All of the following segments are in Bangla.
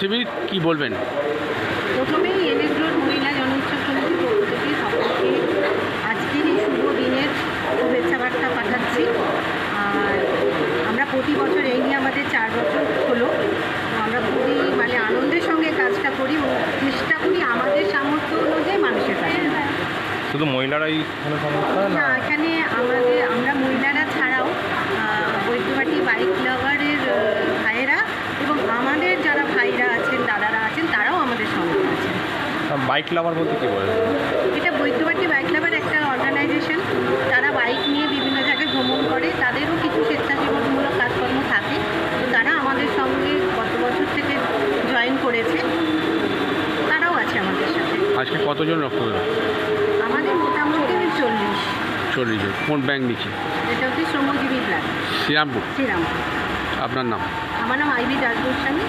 শিবির কি বলবেন? প্রথমেই এনএস রোড মহিলা জনোৎসব সমিতির পক্ষ থেকে সকলকে আজকের এই শুভ দিনের শুভেচ্ছা বার্তা পাঠাচ্ছি। আর আমরা প্রতি বছর এই নিয়ে আমাদের চার বছর হলো। আমরা খুবই মানে আনন্দের সঙ্গে কাজটা করি ও চেষ্টা করি আমাদের সামর্থ্য অনুযায়ী মানুষের কাছে। শুধু মহিলারাই এখানে সংস্থা না? এখানে আমাদের আমরা মহিলারা বাইক লাভার বলতে কি বলে? এটা বৈদ্যবাটি বাইক ক্লাবের একটা অর্গানাইজেশন তারা বাইক নিয়ে বিভিন্ন জায়গায় ভ্রমণ করে। তাদেরও কিছু স্বেচ্ছাসেবকমূলক কাজকর্ম থাকে। তো তারা আমাদের সঙ্গে গত বছর থেকে জয়েন করেছে। তারাও আছে আমাদের সাথে। আজকে কতজন রক্তদান আমাদের মোটামুটি চল্লিশ। চল্লিশ জন। কোন ব্যাংক নিচ্ছে এটা হচ্ছে শ্রমজীবী ব্লাড শ্রীরামপুর? শ্রীরামপুর। আপনার নাম? আমার নাম আইবি দাস গোস্বামী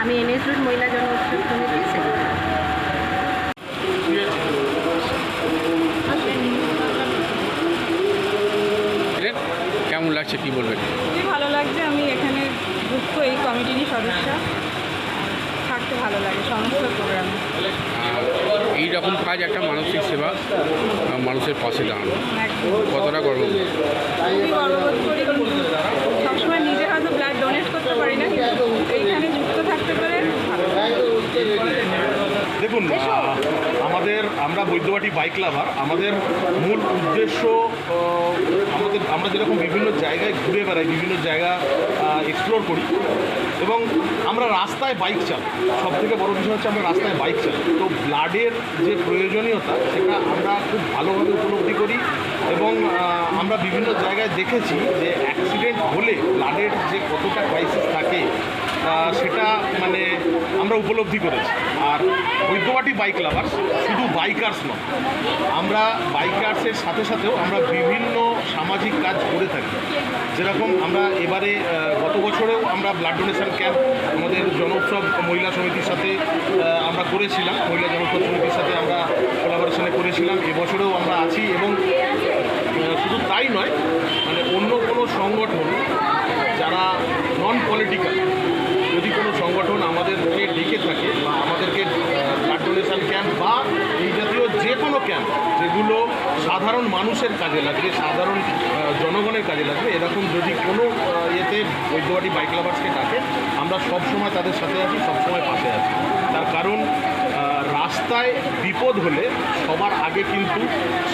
আমি এনএস রোড মহিলা জন উৎসব সমিতির সেক্রেটারি লাগছে কি বলবেন খুবই ভালো লাগছে আমি এখানে যুক্ত এই কমিটিরই সদস্য। থাকতে ভালো লাগে সমস্ত প্রোগ্রামে এই রকম কাজ একটা মানসিক সেবা মানুষের পাশে দাঁড়ানো। কতটা গর্ব? খুবই গর্ববোধ করি কিন্তু সবসময় নিজে হয়তো ব্লাড ডোনেট করতে পারি না কিন্তু এইখানে যুক্ত থাকতে পারে ভালো লাগে। দেখুন আহ, আমাদের আমরা বৈদ্যবাটি বাইক লাভার আমাদের মূল উদ্দেশ্য আমাদের, আমরা যেরকম বিভিন্ন জায়গায় ঘুরে বেড়াই, বিভিন্ন জায়গা এক্সপ্লোর করি, এবং আমরা রাস্তায় বাইক চালাই। সব থেকে বড় বিষয় হচ্ছে আমরা রাস্তায় বাইক চালাই। তো ব্লাডের যে প্রয়োজনীয়তা, সেটা আমরা খুব ভালোভাবে উপলব্ধি করি এবং আমরা বিভিন্ন জায়গায় দেখেছি যে অ্যাক্সিডেন্ট হলে ব্লাডের যে কতটা ক্রাইসিস থাকে সেটা মানে আমরা উপলব্ধি করেছি। আর ঐক্যবাটি বাইক লাভার্স শুধু বাইকার্স নয়, আমরা বাইকার্সের সাথে সাথেও আমরা বিভিন্ন সামাজিক কাজ করে থাকি। যেরকম আমরা এবারে গত বছরেও আমরা ব্লাড ডোনেশন ক্যাম্প আমাদের জনোৎসব মহিলা সমিতির সাথে আমরা করেছিলাম। মহিলা জনোৎসব সমিতির সাথে আমরা কোলাবোরেশনে করেছিলাম। এবছরেও আমরা আছি এবং শুধু তাই নয় মানে অন্য কোনো সংগঠন যারা নন পলিটিক্যাল যদি কোনো সংগঠন আমাদেরকে ডেকে থাকে বা আমাদেরকে ব্লাড ডোনেশন ক্যাম্প বা এই জাতীয় যে কোনো? ক্যাম্প যেগুলো সাধারণ মানুষের কাজে লাগবে, সাধারণ জনগণের কাজে লাগবে, এরকম যদি কোনো ইয়েতে বৈদ্যবাটি বাইক লাভার্সকে ডাকে, আমরা সবসময় তাদের সাথে আছি, সবসময় পাশে আছি। তার কারণ রাস্তায় বিপদ হলে সবার আগে কিন্তু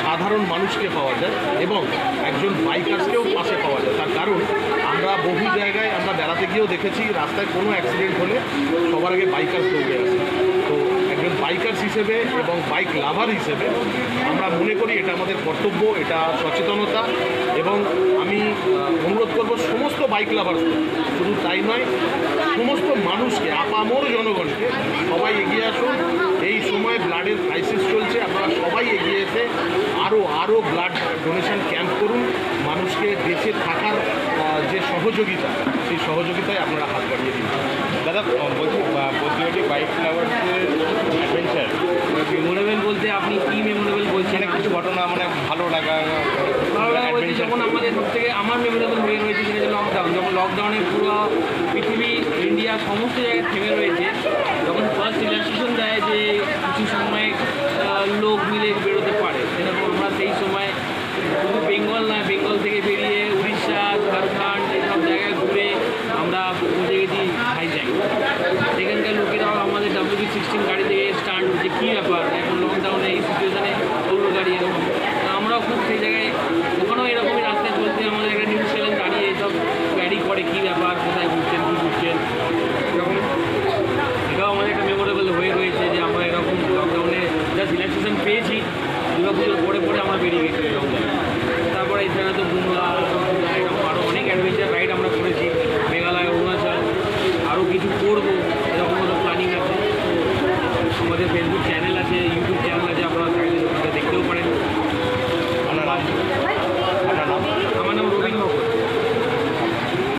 সাধারণ মানুষকে পাওয়া যায় এবং একজন বাইকার্সকেও পাশে পাওয়া যায়। তার কারণ, আমরা বহু জায়গায় আমরা বেড়াতে গিয়েও দেখেছি, রাস্তায় কোনো অ্যাক্সিডেন্ট হলে সবার আগে বাইকার্স দৌড়ে আসে। তো বাইকার্স হিসেবে এবং বাইক লাভার হিসেবে আমরা মনে করি এটা আমাদের কর্তব্য, এটা সচেতনতা এবং আমি অনুরোধ করব সমস্ত বাইক লাভার, শুধু তাই নয়, সমস্ত মানুষকে, আপামর জনগণকে সবাই এগিয়ে আসুন। এই সময় ব্লাডের ক্রাইসিস চলছে, আপনারা সবাই এগিয়ে এসে আরও আরও ব্লাড ডোনেশন ক্যাম্প করুন। মানুষকে বেঁচে থাকার যে সহযোগিতা, সেই সহযোগিতায় আপনারা হাত বাড়িয়ে দিন। দাদা বলছি বাইক লাভার্সের সমস্ত জায়গায় থেমে রয়েছে, যখন ফার্স্ট ইলাস্ট্রেশন দেয় যে কিছু সময় লোক মিলে বেরোতে পারে। সেরকম আমরা সেই সময় শুধু বেঙ্গল না বেঙ্গল থেকে বেরিয়ে উড়িষ্যা, ঝাড়খণ্ড এসব জায়গায় ঘুরে আমরা পৌঁছে গেছি হাইজ্যাক সেখানকার লোকেরাও আমাদের ডাব্লিউবি সিক্সটিন গাড়ি থেকে স্টান্ড যে কী ব্যাপার? এখন লকডাউনে এই সিচুয়েশানে পৌর গাড়ি এরকম। আমরাও খুব সেই জায়গায়